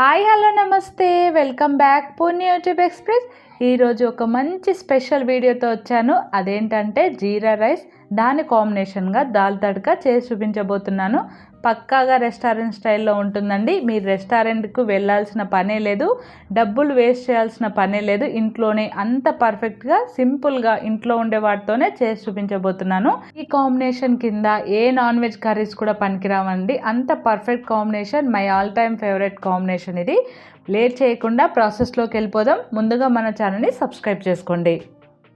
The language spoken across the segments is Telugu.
హాయ్ హలో నమస్తే. Welcome back Purni YouTube express. ఈరోజు ఒక మంచి స్పెషల్ వీడియోతో వచ్చాను. అదేంటంటే జీరా రైస్ దాని కాంబినేషన్గా దాల్ తడక చేసి చూపించబోతున్నాను. పక్కాగా రెస్టారెంట్ స్టైల్లో ఉంటుందండి. మీరు రెస్టారెంట్కు వెళ్ళాల్సిన పనే లేదు. డబ్బులు వేస్ట్ చేయాల్సిన పనే లేదు. ఇంట్లోనే అంత పర్ఫెక్ట్గా సింపుల్గా ఇంట్లో ఉండే వాటితోనే చేసి చూపించబోతున్నాను. ఈ కాంబినేషన్ కింద ఏ నాన్ వెజ్ కర్రీస్ కూడా పనికిరావండి. అంత perfect combination my all time favourite combination ఇది. లేట్ చేయకుండా ప్రాసెస్లోకి వెళ్ళిపోదాం. ముందుగా మన ఛానల్ని సబ్స్క్రైబ్ చేసుకోండి.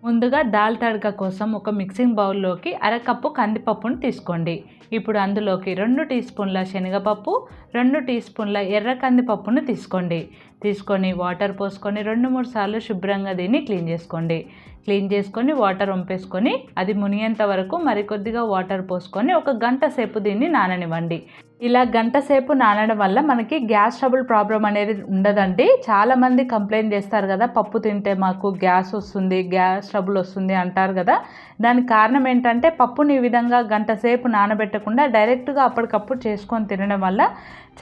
ముందుగా దాల్ తడక కోసం ఒక మిక్సింగ్ బౌల్లోకి అరకప్పు కందిపప్పును తీసుకోండి. ఇప్పుడు అందులోకి రెండు టీ స్పూన్ల శనగపప్పు రెండు టీ స్పూన్ల ఎర్ర కందిపప్పును తీసుకోండి. తీసుకొని వాటర్ పోసుకొని రెండు మూడు సార్లు శుభ్రంగా దీన్ని క్లీన్ చేసుకోండి. క్లీన్ చేసుకొని వాటర్ వంపేసుకొని అది మునిగేంత వరకు మరికొద్దిగా వాటర్ పోసుకొని ఒక గంట సేపు దీన్ని నాననివ్వండి. ఇలా గంట సేపు నానడం వల్ల మనకి గ్యాస్ ట్రబుల్ ప్రాబ్లం అనేది ఉండదండి. చాలామంది కంప్లైంట్ చేస్తారు కదా పప్పు తింటే మాకు గ్యాస్ వస్తుంది గ్యాస్ ట్రబుల్ వస్తుంది అంటారు కదా. దానికి కారణం ఏంటంటే పప్పుని ఈ విధంగా గంట సేపు నానబెట్టకుండా డైరెక్ట్గా అప్పటికప్పుడు చేసుకొని తినడం వల్ల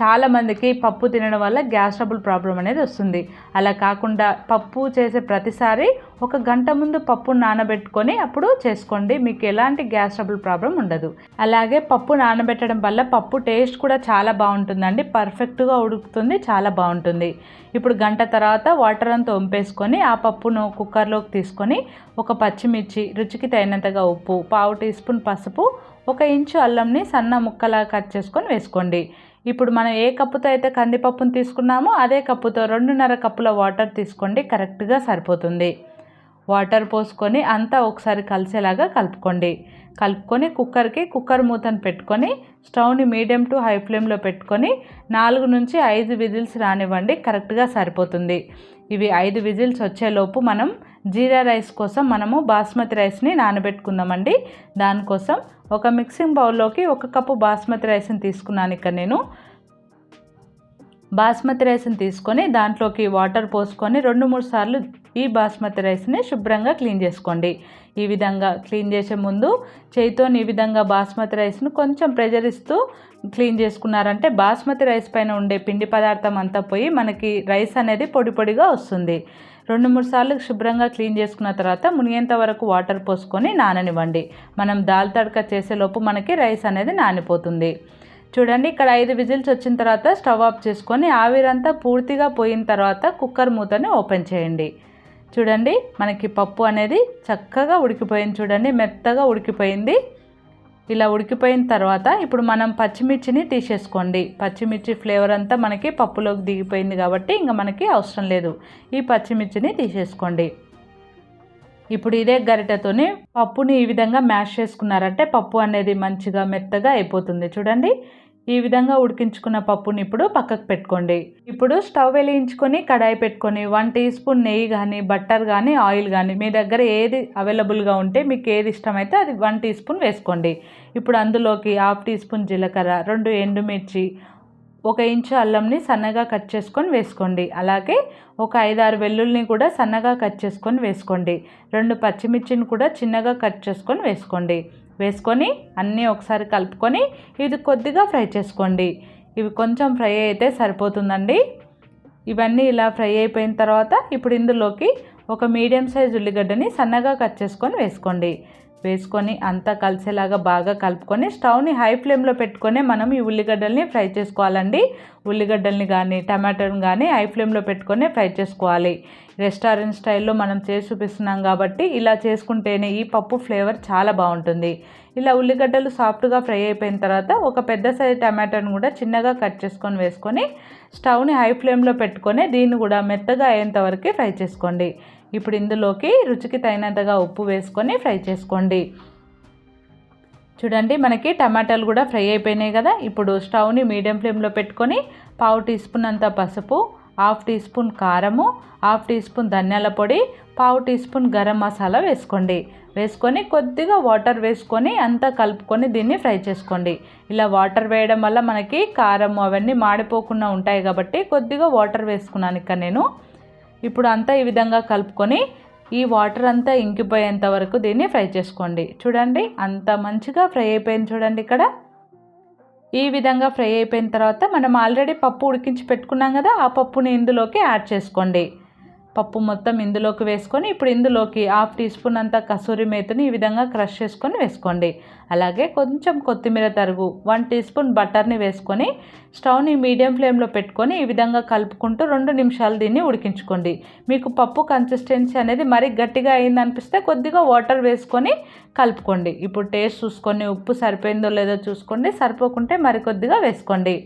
చాలామందికి పప్పు తినడం వల్ల గ్యాస్ ట్రబుల్ ప్రాబ్లం అనేది అనేది వస్తుంది. అలా కాకుండా పప్పు చేసే ప్రతిసారి ఒక గంట ముందు పప్పు నానబెట్టుకొని అప్పుడు చేసుకోండి. మీకు ఎలాంటి గ్యాస్ ట్రబుల్ ప్రాబ్లం ఉండదు. అలాగే పప్పు నానబెట్టడం వల్ల పప్పు టేస్ట్ కూడా చాలా బాగుంటుందండి. పర్ఫెక్ట్గా ఉడుకుతుంది చాలా బాగుంటుంది. ఇప్పుడు గంట తర్వాత వాటర్ అంతా వంపేసుకొని ఆ పప్పును కుక్కర్లోకి తీసుకొని ఒక పచ్చిమిర్చి రుచికి తగినంతగా ఉప్పు పావు టీ స్పూన్ పసుపు ఒక ఇంచు అల్లంని సన్న ముక్కలా కట్ చేసుకొని వేసుకోండి. ఇప్పుడు మనం ఏ కప్పుతో అయితే కందిపప్పును తీసుకున్నామో అదే కప్పుతో రెండున్నర కప్పుల వాటర్ తీసుకోండి కరెక్ట్గా సరిపోతుంది. వాటర్ పోసుకొని అంతా ఒకసారి కలిసేలాగా కలుపుకోండి. కలుపుకొని కుక్కర్కి కుక్కర్ మూతను పెట్టుకొని స్టవ్ని మీడియం టు హై ఫ్లేమ్లో పెట్టుకొని నాలుగు నుంచి ఐదు విజిల్స్ రానివ్వండి కరెక్ట్గా సరిపోతుంది. ఇవి ఐదు విజిల్స్ వచ్చేలోపు మనం జీరా రైస్ కోసం మనము బాస్మతి రైస్ని నానబెట్టుకుందామండి. దానికోసం ఒక మిక్సింగ్ బౌల్లోకి ఒక కప్పు బాస్మతి రైస్ని తీసుకున్నాను ఇక్కడ నేను. బాస్మతి రైస్ని తీసుకొని దాంట్లోకి వాటర్ పోసుకొని రెండు మూడు సార్లు ఈ బాస్మతి రైస్ని శుభ్రంగా క్లీన్ చేసుకోండి. ఈ విధంగా క్లీన్ చేసే ముందు చేయితో ఈ విధంగా బాస్మతి రైస్ను కొంచెం ప్రెజర్ ఇస్తూ క్లీన్ చేసుకున్నారంటే బాస్మతి రైస్ పైన ఉండే పిండి పదార్థం అంతా పోయి మనకి రైస్ అనేది పొడి పొడిగా వస్తుంది. రెండు మూడు సార్లు శుభ్రంగా క్లీన్ చేసుకున్న తర్వాత మునిగేంత వరకు వాటర్ పోసుకొని నాననివ్వండి. మనం దాల్ తడక చేసేలోపు మనకి రైస్ అనేది నానిపోతుంది. చూడండి ఇక్కడ ఐదు విజిల్స్ వచ్చిన తర్వాత స్టవ్ ఆఫ్ చేసుకొని ఆవిరంతా పూర్తిగా పోయిన తర్వాత కుక్కర్ మూతని ఓపెన్ చేయండి. చూడండి మనకి పప్పు అనేది చక్కగా ఉడికిపోయింది చూడండి మెత్తగా ఉడికిపోయింది. ఇలా ఉడికిపోయిన తర్వాత ఇప్పుడు మనం పచ్చిమిర్చిని తీసేసుకోండి. పచ్చిమిర్చి ఫ్లేవర్ అంతా మనకి పప్పులోకి దిగిపోయింది కాబట్టి ఇంకా మనకి అవసరం లేదు. ఈ పచ్చిమిర్చిని తీసేసుకోండి. ఇప్పుడు ఇదే గరిటెతోని పప్పుని ఈ విధంగా మ్యాష్ చేసుకున్నారంటే పప్పు అనేది మంచిగా మెత్తగా అయిపోతుంది. చూడండి ఈ విధంగా ఉడికించుకున్న పప్పుని ఇప్పుడు పక్కకు పెట్టుకోండి. ఇప్పుడు స్టవ్ వెలిగించుకొని కడాయి పెట్టుకొని వన్ టీ స్పూన్ నెయ్యి కానీ బట్టర్ కానీ ఆయిల్ కానీ మీ దగ్గర ఏది అవైలబుల్గా ఉంటే మీకు ఏది ఇష్టమైతే అది వన్ టీ స్పూన్ వేసుకోండి. ఇప్పుడు అందులోకి హాఫ్ టీ స్పూన్ జీలకర్ర రెండు ఎండుమిర్చి ఒక ఇంచు అల్లంని సన్నగా కట్ చేసుకొని వేసుకోండి. అలాగే ఒక ఐదారు వెల్లుల్ని కూడా సన్నగా కట్ చేసుకొని వేసుకోండి. రెండు పచ్చిమిర్చిని కూడా చిన్నగా కట్ చేసుకొని వేసుకోండి. వేసుకొని అన్నీ ఒకసారి కలుపుకొని ఇది కొద్దిగా ఫ్రై చేసుకోండి. ఇవి కొంచెం ఫ్రై అయితే సరిపోతుందండి. ఇవన్నీ ఇలా ఫ్రై అయిపోయిన తర్వాత ఇప్పుడు ఇందులోకి ఒక మీడియం సైజ్ ఉల్లిగడ్డని సన్నగా కట్ చేసుకొని వేసుకోండి. వేసుకొని అంతా కలిసేలాగా బాగా కలుపుకొని స్టవ్ని హై ఫ్లేమ్లో పెట్టుకొని మనం ఈ ఉల్లిగడ్డల్ని ఫ్రై చేసుకోవాలండి. ఉల్లిగడ్డల్ని కానీ టమాటోని కానీ హై ఫ్లేమ్లో పెట్టుకొని ఫ్రై చేసుకోవాలి. రెస్టారెంట్ స్టైల్లో మనం చేసి చూపిస్తున్నాం కాబట్టి ఇలా చేసుకుంటేనే ఈ పప్పు ఫ్లేవర్ చాలా బాగుంటుంది. ఇలా ఉల్లిగడ్డలు సాఫ్ట్గా ఫ్రై అయిపోయిన తర్వాత ఒక పెద్ద సైజు టమాటోని కూడా చిన్నగా కట్ చేసుకొని వేసుకొని స్టవ్ని హై ఫ్లేమ్లో పెట్టుకొని దీన్ని కూడా మెత్తగా అయ్యేంత వరకు ఫ్రై చేసుకోండి. ఇప్పుడు ఇందులోకి రుచికి తగినంతగా ఉప్పు వేసుకొని ఫ్రై చేసుకోండి. చూడండి మనకి టమాటాలు కూడా ఫ్రై అయిపోయినాయి కదా. ఇప్పుడు స్టవ్ని మీడియం ఫ్లేమ్లో పెట్టుకొని పావు టీ స్పూన్ అంత పసుపు హాఫ్ టీ స్పూన్ కారము హాఫ్ టీ స్పూన్ ధనియాల పొడి పావు టీ స్పూన్ గరం మసాలా వేసుకోండి. వేసుకొని కొద్దిగా వాటర్ వేసుకొని అంతా కలుపుకొని దీన్ని ఫ్రై చేసుకోండి. ఇలా వాటర్ వేయడం వల్ల మనకి కారం అవన్నీ మాడిపోకుండా ఉంటాయి కాబట్టి కొద్దిగా వాటర్ వేసుకున్నాను ఇక్కడ నేను. ఇప్పుడు అంతా ఈ విధంగా కలుపుకొని ఈ వాటర్ అంతా ఇంకిపోయేంత వరకు దీన్ని ఫ్రై చేసుకోండి. చూడండి అంత మంచిగా ఫ్రై అయిపోయింది చూడండి ఇక్కడ. ఈ విధంగా ఫ్రై అయిపోయిన తర్వాత మనం ఆల్రెడీ పప్పు ఉడికించి పెట్టుకున్నాం కదా ఆ పప్పుని ఇందులోకి యాడ్ చేసుకోండి. పప్పు మొత్తం ఇందులోకి వేసుకొని ఇప్పుడు ఇందులోకి హాఫ్ టీ స్పూన్ అంత కసూరి మేతిని ఈ విధంగా క్రష్ చేసుకొని వేసుకోండి. అలాగే కొంచెం కొత్తిమీర తరుగు వన్ టీ స్పూన్ బటర్ని వేసుకొని స్టవ్ని మీడియం ఫ్లేమ్లో పెట్టుకొని ఈ విధంగా కలుపుకుంటూ రెండు నిమిషాలు దీన్ని ఉడికించుకోండి. మీకు పప్పు కన్సిస్టెన్సీ అనేది మరీ గట్టిగా అయిందనిపిస్తే కొద్దిగా వాటర్ వేసుకొని కలుపుకోండి. ఇప్పుడు టేస్ట్ చూసుకొని ఉప్పు సరిపోయిందో లేదో చూసుకోండి. సరిపోకుంటే మరి కొద్దిగా వేసుకోండి.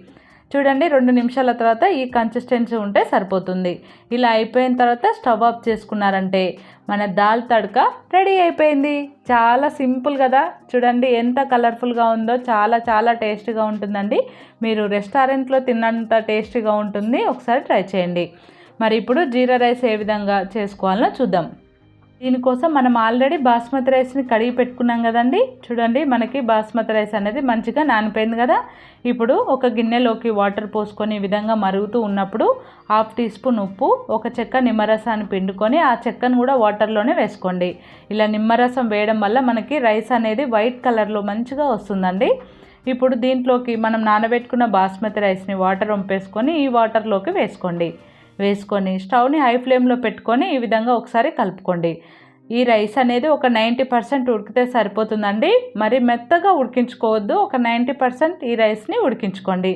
చూడండి రెండు నిమిషాల తర్వాత ఈ కన్సిస్టెన్సీ ఉంటే సరిపోతుంది. ఇలా అయిపోయిన తర్వాత స్టవ్ ఆఫ్ చేసుకున్నారంటే మన దాల్ తడక రెడీ అయిపోయింది. చాలా సింపుల్ కదా? చూడండి ఎంత కలర్ఫుల్గా ఉందో చాలా చాలా టేస్టీగా ఉంటుందండి. మీరు రెస్టారెంట్లో తిన్నంత టేస్టీగా ఉంటుంది. ఒకసారి ట్రై చేయండి. మరి ఇప్పుడు జీరా రైస్ ఏ విధంగా చేసుకోవాలో చూద్దాం. దీనికోసం మనం ఆల్రెడీ బాస్మతి రైస్ని కడిగి పెట్టుకున్నాం కదండి. చూడండి మనకి బాస్మతి రైస్ అనేది మంచిగా నానిపోయింది కదా. ఇప్పుడు ఒక గిన్నెలోకి వాటర్ పోసుకొని ఈ విధంగా మరుగుతూ ఉన్నప్పుడు హాఫ్ టీ స్పూన్ ఉప్పు ఒక చెక్క నిమ్మరసాన్ని పిండుకొని ఆ చెక్కను కూడా వాటర్లోనే వేసుకోండి. ఇలా నిమ్మరసం వేయడం వల్ల మనకి రైస్ అనేది వైట్ కలర్లో మంచిగా వస్తుందండి. ఇప్పుడు దీంట్లోకి మనం నానబెట్టుకున్న బాస్మతి రైస్ని వాటర్ వంపేసుకొని ఈ వాటర్లోకి వేసుకోండి. వేసుకొని స్టవ్ని హై ఫ్లేమ్లో పెట్టుకొని ఈ విధంగా ఒకసారి కలుపుకోండి. ఈ రైస్ అనేది ఒక నైంటీ పర్సెంట్ ఉడికితే సరిపోతుందండి. మరి మెత్తగా ఉడికించుకోవద్దు. ఒక నైంటీ పర్సెంట్ ఈ రైస్ని ఉడికించుకోండి.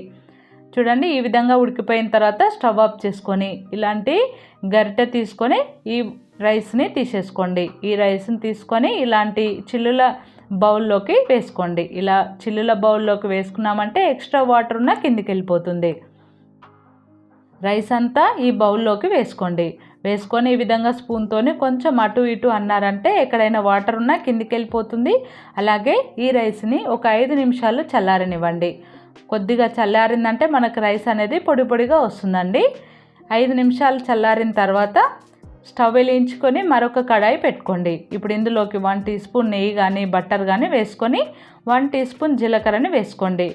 చూడండి ఈ విధంగా ఉడికిపోయిన తర్వాత స్టవ్ ఆఫ్ చేసుకొని ఇలాంటి గరిటె తీసుకొని ఈ రైస్ని తీసేసుకోండి. ఈ రైస్ని తీసుకొని ఇలాంటి చిల్లుల బౌల్లోకి వేసుకోండి. ఇలా చిల్లుల బౌల్లోకి వేసుకున్నామంటే ఎక్స్ట్రా వాటర్ ఉన్న కిందికి వెళ్ళిపోతుంది. రైస్ అంతా ఈ బౌల్లోకి వేసుకోండి. వేసుకొని ఈ విధంగా స్పూన్తోనే కొంచెం అటు ఇటు అన్నారంటే ఎక్కడైనా వాటర్ ఉన్నా కిందికి వెళ్ళిపోతుంది అలాగే ఈ రైస్ని ఒక ఐదు నిమిషాలు చల్లారనివ్వండి. కొద్దిగా చల్లారిందంటే మనకు రైస్ అనేది పొడి పొడిగా వస్తుందండి. ఐదు నిమిషాలు చల్లారిన తర్వాత స్టవ్ వెలించుకొని మరొక కడాయి పెట్టుకోండి. ఇప్పుడు ఇందులోకి వన్ టీ స్పూన్ నెయ్యి కానీ బట్టర్ కానీ వేసుకొని వన్ టీ స్పూన్ జీలకర్రని వేసుకోండి.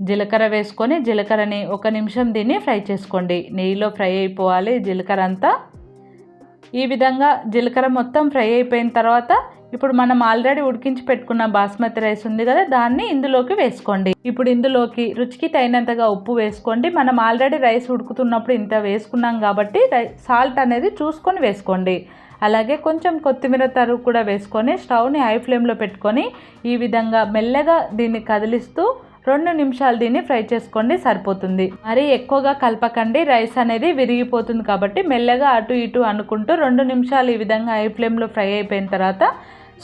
జీలకర్ర వేసుకొని జీలకర్రని ఒక నిమిషం దీన్ని ఫ్రై చేసుకోండి. నెయ్యిలో ఫ్రై అయిపోవాలి జీలకర్ర అంతా. ఈ విధంగా జీలకర్ర మొత్తం ఫ్రై అయిపోయిన తర్వాత ఇప్పుడు మనం ఆల్రెడీ ఉడికించి పెట్టుకున్న బాస్మతి రైస్ ఉంది కదా దాన్ని ఇందులోకి వేసుకోండి. ఇప్పుడు ఇందులోకి రుచికి తగినంతగా ఉప్పు వేసుకోండి. మనం ఆల్రెడీ రైస్ ఉడుకుతున్నప్పుడు ఇంత వేసుకున్నాం కాబట్టి సాల్ట్ అనేది చూసుకొని వేసుకోండి. అలాగే కొంచెం కొత్తిమీర తరుగు కూడా వేసుకొని స్టవ్ని హై ఫ్లేమ్లో పెట్టుకొని ఈ విధంగా మెల్లగా దీన్ని కదిలిస్తూ రెండు నిమిషాలు దీన్ని ఫ్రై చేసుకోండి సరిపోతుంది. మరి ఎక్కువగా కలపకండి రైస్ అనేది విరిగిపోతుంది కాబట్టి మెల్లగా అటు ఇటు అనుకుంటూ రెండు నిమిషాలు ఈ విధంగా ఐ ఫ్లేమ్లో ఫ్రై అయిపోయిన తర్వాత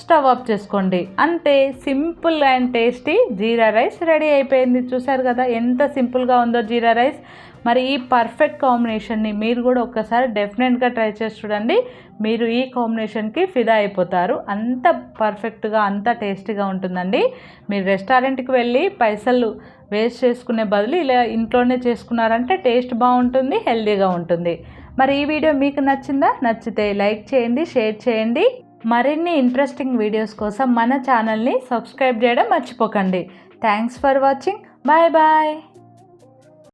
స్టవ్ ఆఫ్ చేసుకోండి. అంతే simple and tasty jeera rice ready అయిపోయింది. చూసారు కదా ఎంత సింపుల్గా ఉందో జీరా రైస్. మరి ఈ పర్ఫెక్ట్ కాంబినేషన్ని మీరు కూడా ఒక్కసారి డెఫినెట్గా ట్రై చేసి చూడండి. మీరు ఈ కాంబినేషన్కి ఫిదా అయిపోతారు. అంత పర్ఫెక్ట్గా అంత టేస్టీగా ఉంటుందండి. మీరు రెస్టారెంట్కి వెళ్ళి పైసలు వేస్ట్ చేసుకునే బదులు ఇలా ఇంట్లోనే చేసుకున్నారంటే టేస్ట్ బాగుంటుంది హెల్దీగా ఉంటుంది. మరి ఈ వీడియో మీకు నచ్చిందా? నచ్చితే లైక్ చేయండి షేర్ చేయండి. మరిన్ని ఇంట్రెస్టింగ్ వీడియోస్ కోసం మన ఛానల్ని సబ్స్క్రైబ్ చేయడం మర్చిపోకండి. Thanks for watching bye bye